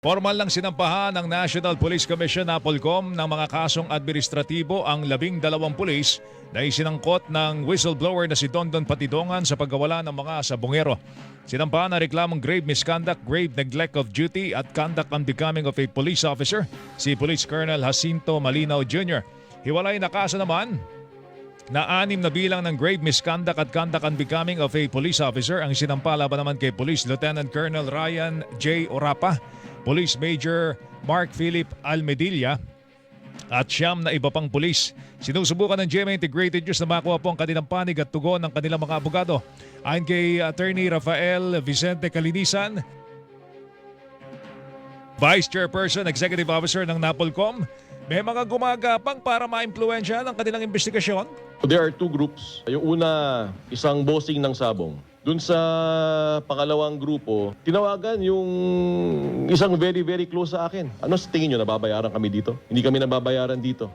Formal lang sinampahan ng National Police Commission NAPOLCOM ng mga kasong administratibo ang labing dalawang pulis na isinangkot ng whistleblower na si Dondon Patidongan sa pagkawala ng mga sabongero. Sinampahan ang reklamong grave misconduct, grave neglect of duty at conduct unbecoming of a police officer si Police Colonel Jacinto Malinaw Jr. Hiwalay na kaso naman na anim na bilang ng grave misconduct at conduct unbecoming of a police officer ang sinampa laban naman kay Police Lieutenant Colonel Ryan J. Orapa, Police Major Mark Philip Almedilla at siyam na iba pang pulis. Sinusubukan ng GMA Integrated News na makuha po ang kanilang panig at tugon ng kanilang mga abogado. Ayon kay Attorney Rafael Vicente Calinisan, Vice Chairperson, Executive Officer ng NAPOLCOM, may mga gumagapang para ma-impluensya ng kanilang investigasyon. There are two groups. Yung una, isang bossing ng sabong. Dun sa pangalawang grupo, tinawagan yung isang very, very close sa akin. Ano sa tingin nyo, nababayaran kami dito? Hindi kami nababayaran dito.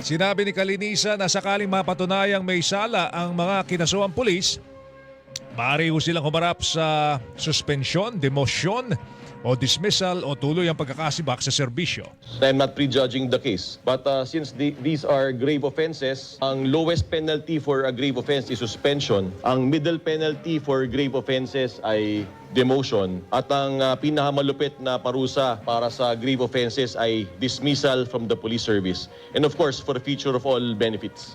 Sinabi ni Kalinisa na sakaling mapatunayang may sala ang mga kinasuang pulis, maaari ho silang humarap sa suspensyon, demosyon o dismissal o tuloy ang pagkakasibak sa serbisyo. I'm not prejudging the case. But uh, since the- these are grave offenses, ang lowest penalty for a grave offense is suspension. Ang middle penalty for grave offenses ay demotion. At ang uh, pinakamalupit na parusa para sa grave offenses ay dismissal from the police service. And of course, for the future of all benefits.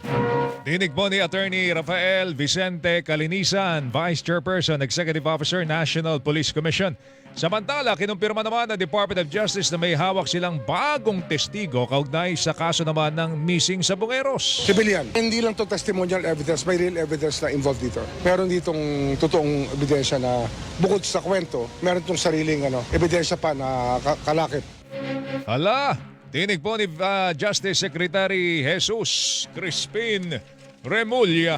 Dinig po ni Attorney Rafael Vicente Calinisan, Vice Chairperson, Executive Officer, National Police Commission. Samantala, kinumpirma naman ng Department of Justice na may hawak silang bagong testigo kaugnay sa kaso naman ng missing sa Bungeros. Civilian. Hindi lang to testimonial evidence, may real evidence na involved dito. Meron ditong totoong ebidensya na bukod sa kwento, meron tong sariling ano, ebidensya pa na ka- kalakip. Hala, tinig po ni ah, Justice Secretary Jesus Crispin Remulla.